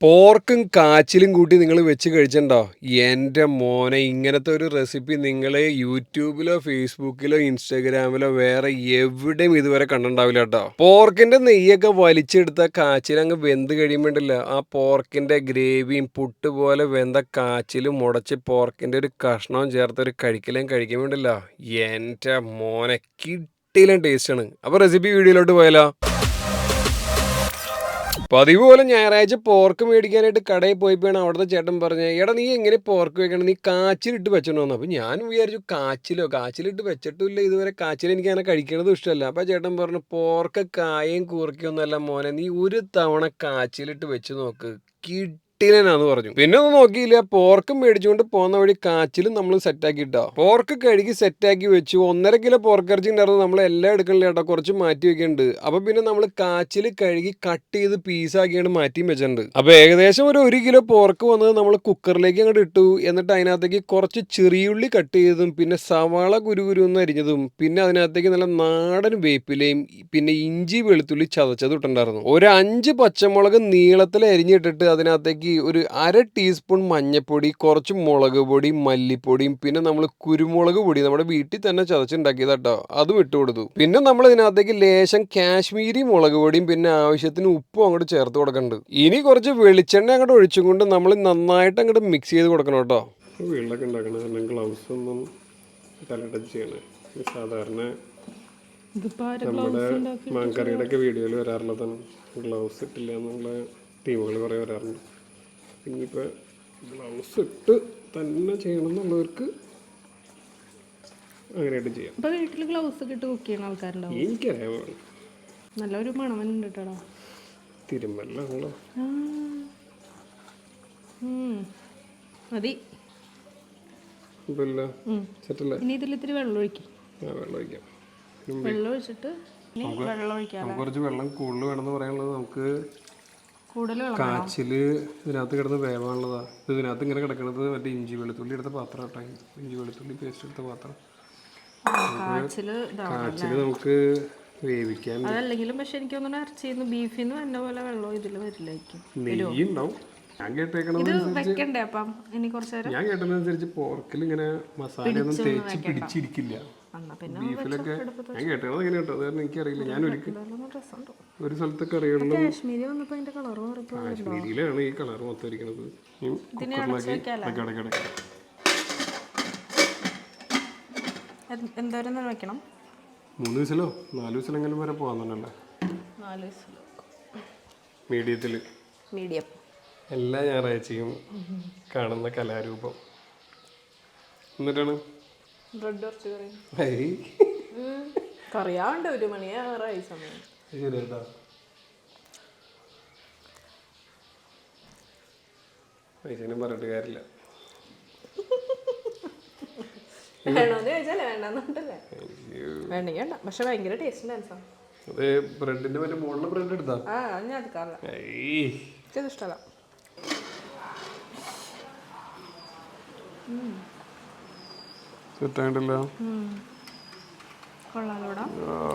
പോർക്കും കാച്ചിലും കൂട്ടി നിങ്ങൾ വെച്ച് കഴിച്ചിട്ടുണ്ടോ? എന്റെ മോനെ ഇങ്ങനത്തെ ഒരു റെസിപ്പി നിങ്ങൾ യൂട്യൂബിലോ ഫേസ്ബുക്കിലോ ഇൻസ്റ്റാഗ്രാമിലോ വേറെ എവിടെയും ഇതുവരെ കണ്ടിട്ടുണ്ടാവില്ല കേട്ടോ. പോർക്കിന്റെ നെയ്യൊക്കെ വലിച്ചെടുത്ത കാച്ചിൽ അങ്ങ് വെന്ത് കഴിയുമ്പോണ്ടല്ല ആ പോർക്കിന്റെ ഗ്രേവിയും പുട്ട് പോലെ വെന്ത കാച്ചിലും മുടച്ച് പോർക്കിന്റെ ഒരു കഷ്ണവും ചേർത്ത് ഒരു കഴിക്കലും കഴിക്കുമ്പോണ്ടല്ല എന്റെ മോനെ കിട്ടിയിലും ടേസ്റ്റാണ് അപ്പോൾ റെസിപ്പി വീഡിയോയിലോട്ട് പോയാലോ? പതിവ് പോലെ ഞായറാഴ്ച പോർക്ക് മേടിക്കാനായിട്ട് കടയിൽ പോയപ്പോഴാണ് അവിടുത്തെ ചേട്ടൻ പറഞ്ഞത് എടാ നീ എങ്ങനെ പോർക്ക് വെക്കണം? നീ കാച്ചിലിട്ട് വെച്ചോന്ന് അപ്പോൾ ഞാൻ വിചാരിച്ചു കാച്ചിലോ? കാച്ചിലിട്ട് വെച്ചിട്ടില്ല ഇതുവരെ കാച്ചിൽ എനിക്ക് അങ്ങനെ കഴിക്കണത് ഇഷ്ടമല്ല. അപ്പോൾ ചേട്ടൻ പറഞ്ഞു പോർക്ക് കായയും കൂർക്കൊന്നുമല്ല മോനെ നീ ഒരു തവണ കാച്ചിലിട്ട് വെച്ച് നോക്ക് കിട്ടിലെന്നാന്ന് പറഞ്ഞു. പിന്നെ ഒന്നും നോക്കിയില്ല. പോർക്കും മേടിച്ചുകൊണ്ട് പോകുന്ന വഴി കാച്ചിലും നമ്മൾ സെറ്റാക്കി ഇട്ടാ പോർക്ക് കഴുകി സെറ്റാക്കി വെച്ചു. ഒന്നര കിലോ പോർക്കിറച്ചി ഉണ്ടായിരുന്നു. നമ്മൾ എല്ലാം എടുക്കണില്ല കേട്ടോ. കുറച്ച് മാറ്റി വെക്കുന്നുണ്ട് അപ്പൊ പിന്നെ നമ്മൾ കാച്ചിൽ കഴുകി കട്ട് ചെയ്ത് പീസാക്കിയാണ് മാറ്റി വെച്ചിട്ടുണ്ട്. അപ്പൊ ഏകദേശം ഒരു ഒരു കിലോ പോർക്ക് വന്നത് നമ്മൾ കുക്കറിലേക്ക് അങ്ങോട്ട് ഇട്ടു. എന്നിട്ട് അതിനകത്തേക്ക് കുറച്ച് ചെറിയുള്ളി കട്ട് ചെയ്തതും പിന്നെ സവാള കുരുകുരു ഒന്നും അരിഞ്ഞതും പിന്നെ അതിനകത്തേക്ക് നല്ല നാടൻ വേപ്പിലയും പിന്നെ ഇഞ്ചി വെളുത്തുള്ളി ചതച്ചത് ഇട്ടുണ്ടായിരുന്നു ഒരു അഞ്ച് പച്ചമുളക് നീളത്തിൽ അരിഞ്ഞിട്ടിട്ട് അതിനകത്തേക്ക് ഒരു അര ടീസ്പൂൺ മഞ്ഞപ്പൊടി കുറച്ച് മുളക് പൊടി മല്ലിപ്പൊടിയും പിന്നെ നമ്മൾ കുരുമുളക് പൊടി നമ്മുടെ വീട്ടിൽ തന്നെ ചതച്ചുണ്ടാക്കിയതാട്ടോ. അതും ഇട്ട് കൊടുത്തു. പിന്നെ നമ്മൾ ഇതിനകത്തേക്ക് ലേശം കാശ്മീരി മുളക് പൊടിയും പിന്നെ ആവശ്യത്തിന് ഉപ്പും അങ്ങോട്ട് ചേർത്ത് കൊടുക്കുന്നുണ്ട് ഇനി കുറച്ച് വെളിച്ചെണ്ണ അങ്ങോട്ട് ഒഴിച്ചും കൊണ്ട് നമ്മൾ നന്നായിട്ട് അങ്ങോട്ട് മിക്സ് ചെയ്ത് കൊടുക്കണം കേട്ടോ. വീട്ടിലൊക്കെ ഉണ്ടാക്കണം ഗ്ലൗസ് ഒന്നും ചെയ്യണേ. സാധാരണ നമ്മുടെ മാങ്കറിയുടെ ഒക്കെ വീഡിയോയിൽ വരാറുള്ളതാണ് ഗ്ലൗസ് ഇട്ടില്ല എന്നുള്ള ടീമുകൾ കുറേ വരാറുണ്ട്. ഇനിയിപ്പോൾ ഗ്ലൗസ് ഇട്ട് തന്നെ ചെയ്യണം എന്നുള്ളവർക്ക് അങ്ങനെയായിട്ട് ചെയ്യാം. ഇപ്പൊ വീട്ടിൽ ഗ്ലൗസ് ഒക്കെ ഇട്ട് കുക്ക് ചെയ്യുന്ന ആൾക്കാരുണ്ടാവും? എനിക്കറിയാം നല്ലൊരു മണവൻ ഉണ്ട് കേട്ടോ. തിരുമ്പലാണല്ലോ മതി. ഇനി ഇതിൽ ഇത്തിരി വെള്ളം ഒഴിക്കും. വെള്ളം ഒഴിക്കാം. വെള്ളം ഒഴിച്ചിട്ട് ഇനി വെള്ളം ഒഴിക്കാം കുറച്ച് വെള്ളം കൂടുതൽ വേണമെന്ന് പറയാനുള്ളത് നമുക്ക് കാച്ചിൽ ഇതിനകത്ത് കിടന്ന് വേവാനുള്ളതാ. ഇത് ഇതിനകത്ത് ഇങ്ങനെ കിടക്കുന്നത് മറ്റേ ഇഞ്ചി വെളുത്തുള്ളി എടുത്ത പാത്രം കേട്ടോ. ഇഞ്ചി വെളുത്തുള്ളി പേസ്റ്റ് എടുത്ത പാത്രം. കാച്ചിൽ നമുക്ക് വേവിക്കാൻ അതല്ലെങ്കിലും പക്ഷെ എനിക്ക് തോന്നുന്നു ഇറച്ചിന്ന് പോലെ വെള്ളം ഇതിൽ വരില്ലായിരിക്കും. നെയ്യ് ഉണ്ടാവും. ഞാൻ കേട്ടേക്കണത് വെക്കണ്ടേ അപ്പം? ഇനി കുറച്ച് ഞാൻ കേട്ടതനുസരിച്ച് പോർക്കിൽ ഇങ്ങനെ മസാലയൊന്നും തേച്ച് പിടിച്ചിരിക്കില്ല. ബീഫിലൊക്കെ ഞാൻ കേട്ടത് കേട്ടോ അത് കാരണം എനിക്കറിയില്ല ഞാൻ ഒരു സ്ഥലത്തൊക്കെ അറിയുള്ളൂ കാശ്മീരിയിലാണ് ഈ കളർ മൊത്തം ഇരിക്കുന്നത് കുക്കറിലാക്കി എന്തോരം വെക്കണം. മൂന്ന് വിസിലോ നാല് വിസിലെങ്കിലും വരെ പോകാന്നുണ്ടല്ലേ നാല് മീഡിയത്തിൽ മീഡിയം. എല്ലാ ഞായറാഴ്ചയും കാണുന്ന കലാരൂപം. എന്നിട്ടാണ്? ബ്രെഡ് കുറച്ച് കറി. ഏയ്, കറിയാണ്ട് ഒരു മണിയാറായി സമയം. പൈസനും പറഞ്ഞിട്ട് കാര്യമില്ല. വേണോന്ന് ചോദിച്ചാലേ വേണ്ടെന്നുണ്ടല്ലേ? വേണമെങ്കിൽ വേണ്ട പക്ഷെ ഭയങ്കര ടേസ്റ്റ് അത് ബ്രെഡിന്റെ മറ്റേ ബ്രെഡ് എടുത്താ? ആ അത് ഞാൻ എടുക്കാറില്ല. ഏയ്, എനിക്കത് ഇഷ്ടമല്ല സെറ്റായിട്ടല്ലോ. കൊള്ളാലോടാ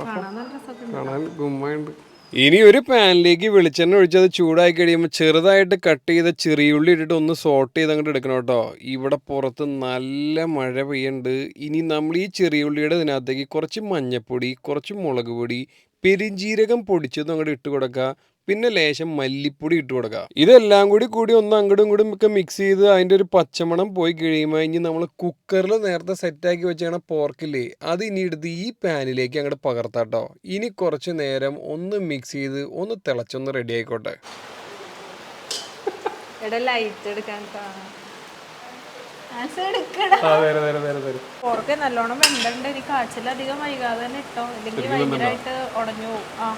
കാണാൻ നല്ല രസമൊക്കെ കാണാൻ ഗുമ്മുണ്ട് ഇനി ഒരു പാനിലേക്ക് വെളിച്ചെണ്ണ ഒഴിച്ചത് ചൂടായി കഴിയുമ്പോൾ ചെറുതായിട്ട് കട്ട് ചെയ്ത ചെറിയുള്ളി ഇട്ടിട്ട് ഒന്ന് സോട്ട് ചെയ്ത് അങ്ങോട്ട് എടുക്കണം കേട്ടോ. ഇവിടെ പുറത്ത് നല്ല മഴ പെയ്യുന്നുണ്ട് ഇനി നമ്മൾ ഈ ചെറിയുള്ളിയുടെ ഇതിനകത്തേക്ക് കുറച്ച് മഞ്ഞപ്പൊടി കുറച്ച് മുളക് പൊടി പെരിഞ്ജീരകം പൊടിച്ചതും അങ്ങോട്ട് ഇട്ട് കൊടുക്കുക പിന്നെ ലേശം മല്ലിപ്പൊടി ഇട്ട് കൊടുക്കുക. ഇതെല്ലാം കൂടി കൂടി ഒന്ന് അങ്ങോട്ടും ഇങ്ങോട്ടും ഒക്കെ മിക്സ് ചെയ്ത് അതിന്റെ ഒരു പച്ചമണം പോയി കഴിയുമ്പോൾ ഇനി നമ്മൾ കുക്കറിൽ നേരത്തെ സെറ്റാക്കി വെച്ചാണ് പോർക്കില്ലേ അത് ഇനി എടുത്ത് ഈ പാനിലേക്ക് അങ്ങോട്ട് പകർത്താട്ടോ ഇനി കുറച്ച് നേരം ഒന്ന് മിക്സ് ചെയ്ത് ഒന്ന് തിളച്ചൊന്ന് റെഡി ആയിക്കോട്ടെ. പോർക്ക് നല്ലോണം വെണ്ടണ്ട് ഇനി കാച്ചിലധികം വൈകാതെ തന്നെ ഇട്ടോ. ഇല്ലെങ്കിൽ ഭയങ്കരമായിട്ട് ഉടഞ്ഞു പോകും ആ.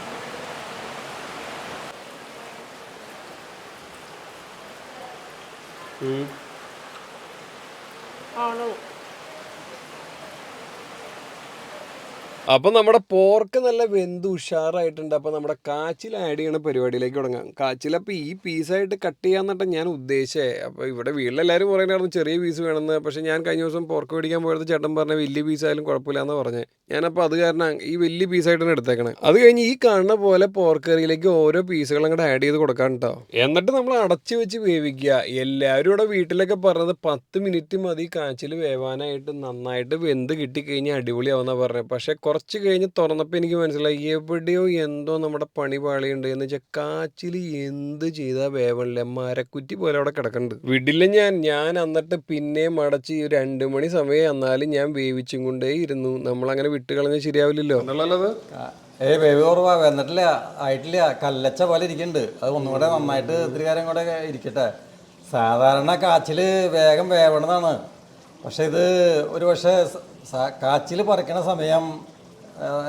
嗯。二楼 അപ്പൊ നമ്മുടെ പോർക്ക് നല്ല വെന്ത് ഉഷാറായിട്ടുണ്ട്. അപ്പൊ നമ്മുടെ കാച്ചിൽ ആഡ് ചെയ്യണ പരിപാടിയിലേക്ക് തുടങ്ങാം. കാച്ചിൽ അപ്പൊ ഈ പീസായിട്ട് കട്ട് ചെയ്യാന്നിട്ട് ഞാൻ ഉദ്ദേശിച്ചേ. അപ്പൊ ഇവിടെ വീട്ടിലെല്ലാവരും പറയുന്നതായിരുന്നു ചെറിയ പീസ് വേണമെന്ന്. പക്ഷെ ഞാൻ കഴിഞ്ഞ ദിവസം പോർക്ക് മേടിക്കാൻ പോയത് ചേട്ടൻ പറഞ്ഞ വലിയ പീസായാലും കുഴപ്പമില്ല എന്ന് പറഞ്ഞു. ഞാനപ്പോൾ അത് കാരണം ഈ വലിയ പീസായിട്ടാണ് എടുത്തേക്കണേ. അത് കഴിഞ്ഞ് ഈ കാണുന്ന പോലെ പോർക്ക് കറിയിലേക്ക് ഓരോ പീസുകൾ അങ്ങോട്ട് ആഡ് ചെയ്ത് കൊടുക്കാൻ കേട്ടോ എന്നിട്ട് നമ്മൾ അടച്ചു വെച്ച് വേവിക്കുക. എല്ലാവരും ഇവിടെ വീട്ടിലൊക്കെ പറഞ്ഞത് പത്ത് മിനിറ്റ് മതി കാച്ചിൽ വേവാനായിട്ട് നന്നായിട്ട് വെന്ത് കിട്ടിക്കഴിഞ്ഞാൽ അടിപൊളിയാവുന്ന പറഞ്ഞത് പക്ഷെ കുറച്ച് കഴിഞ്ഞ് തുറന്നപ്പോൾ എനിക്ക് മനസ്സിലായി എവിടെയോ എന്തോ നമ്മുടെ പണി പാളിയുണ്ട് എന്ന് വെച്ചാൽ കാച്ചിൽ എന്ത് ചെയ്താൽ വേവണില്ല. മരക്കുറ്റി പോലെ അവിടെ കിടക്കുന്നുണ്ട് വിടില്ല ഞാൻ ഞാൻ എന്നിട്ട് പിന്നെ മടച്ച് ഈ രണ്ട് മണി സമയം എന്നാലും ഞാൻ വേവിച്ചും കൊണ്ടേ ഇരുന്നു. നമ്മളങ്ങനെ വിട്ട് കളഞ്ഞാൽ ശരിയാവില്ലല്ലോ. എന്നുള്ളത് ഏയ് വേവ് കുറവാ വന്നിട്ടില്ല ആയിട്ടില്ല. കല്ലച്ച പോലെ ഇരിക്കുന്നുണ്ട് അത് ഒന്നും കൂടെ നന്നായിട്ട് ഇത്തിരി കാര്യം കൂടെ ഇരിക്കട്ടെ. സാധാരണ കാച്ചിൽ വേഗം വേവണതാണ്. പക്ഷെ ഇത് ഒരു പക്ഷേ കാച്ചിൽ പറിക്കണ സമയം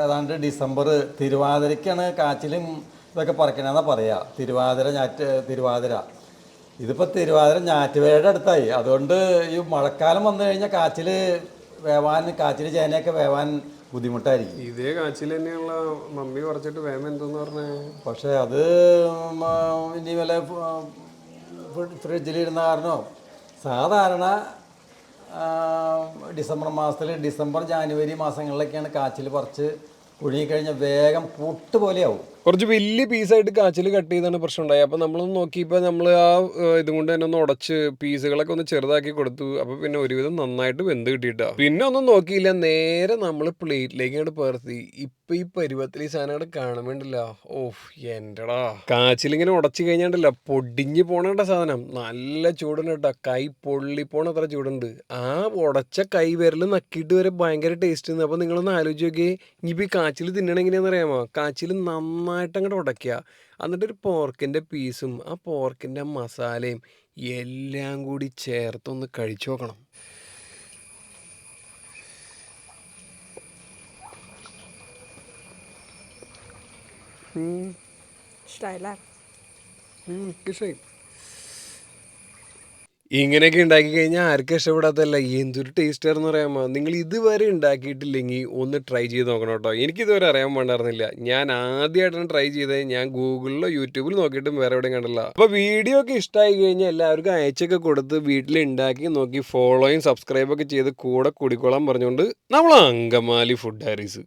ഏതാണ്ട് ഡിസംബർ തിരുവാതിരയ്ക്കാണ് കാച്ചിലും ഇതൊക്കെ പറിക്കണമെന്നാണ് പറയാ. തിരുവാതിര ഞാറ്റ് തിരുവാതിര. ഇതിപ്പോൾ തിരുവാതിര ഞാറ്റുവേടെ അടുത്തായി. അതുകൊണ്ട് ഈ മഴക്കാലം വന്നു കഴിഞ്ഞാൽ കാച്ചിൽ വേവാൻ കാച്ചിൽ ചേനയൊക്കെ വേവാൻ ബുദ്ധിമുട്ടായിരിക്കും. ഇതേ കാച്ചിൽ തന്നെയുള്ള മമ്മി കുറച്ചിട്ട് വേമ എന്തെന്ന് പറഞ്ഞേ? പക്ഷേ അത് ഇനി വല്ല ഫ്രിഡ്ജിലിരുന്ന കാരണോ സാധാരണ ഡിസംബർ മാസത്തിൽ ഡിസംബർ ജാനുവരി മാസങ്ങളിലൊക്കെയാണ് കാച്ചിൽ പറിച്ച് കുഴുങ്ങിക്കഴിഞ്ഞാൽ വേഗം പുട്ട് പോലെയാവും. കുറച്ച് വലിയ പീസായിട്ട് കാച്ചിൽ കട്ട് ചെയ്താണ് പ്രശ്നം ഉണ്ടായത്. അപ്പോൾ നമ്മളൊന്ന് നോക്കിയപ്പോൾ നമ്മൾ ആ ഇതും കൊണ്ട് തന്നെ ഒന്ന് ഉടച്ച് പീസുകളൊക്കെ ഒന്ന് ചെറുതാക്കി കൊടുത്തു. അപ്പോൾ പിന്നെ ഒരുവിധം നന്നായിട്ട് വെന്ത് കിട്ടിയിട്ടാ. പിന്നെ ഒന്നും നോക്കിയില്ല. നേരെ നമ്മൾ പ്ലേറ്റിലേക്ക് അങ്ങോട്ട് പേർത്തി ഇപ്പം ഈ പരുവത്തിൽ ഈ സാധനം അങ്ങോട്ട് കാണുമ്പോണ്ടല്ലോ ഓഫ് എന്റെടാ. കാച്ചിലിങ്ങനെ ഉടച്ചു കഴിഞ്ഞാണ്ടല്ല പൊടിഞ്ഞു പോണേണ്ട സാധനം. നല്ല ചൂടുണ്ട് കേട്ടോ. കൈ പൊള്ളി പോണ അത്ര ചൂടുണ്ട്. ആ ഉടച്ച കൈ വിരൽ നക്കിയിട്ട് വരെ ഭയങ്കര ടേസ്റ്റ് അപ്പോൾ നിങ്ങളൊന്ന് ആലോചിച്ച് നോക്കിയേ. ഇനിയിപ്പോൾ ഈ കാച്ചിൽ തിന്നണ എങ്ങനെയാണെന്ന് അറിയാമോ കാച്ചിൽ നന്നായിട്ട് അങ്ങോട്ട് ഉടയ്ക്കുക എന്നിട്ടൊരു പോർക്കിന്റെ പീസും ആ പോർക്കിന്റെ മസാലയും എല്ലാം കൂടി ചേർത്തൊന്ന് കഴിച്ചു നോക്കണം ഇഷ്ടമായി ഇങ്ങനെയൊക്കെ ഉണ്ടാക്കി കഴിഞ്ഞാൽ ആർക്കും ഇഷ്ടപ്പെടാത്തല്ല എന്തൊരു ടേസ്റ്റ് ആണെന്ന് പറയാമോ നിങ്ങൾ ഇതുവരെ ഉണ്ടാക്കിയിട്ടില്ലെങ്കിൽ ഒന്ന് ട്രൈ ചെയ്ത് നോക്കണം കേട്ടോ. എനിക്കിതുവരെ അറിയാൻ പാടായിരുന്നില്ല. ഞാൻ ആദ്യമായിട്ടാണ് ട്രൈ ചെയ്തത്. ഞാൻ ഗൂഗിളിലോ യൂട്യൂബിൽ നോക്കിയിട്ടും വേറെ എവിടെയും കണ്ടില്ല അപ്പോൾ വീഡിയോ ഒക്കെ ഇഷ്ടമായി കഴിഞ്ഞാൽ എല്ലാവർക്കും അയച്ചൊക്കെ കൊടുത്ത് വീട്ടിൽ ഉണ്ടാക്കി നോക്കി ഫോളോയും സബ്സ്ക്രൈബൊക്കെ ചെയ്ത് കൂടെ കൂടിക്കോളാൻ പറഞ്ഞുകൊണ്ട് നമ്മൾ അങ്കമാലി ഫുഡ് ഡയറീസ്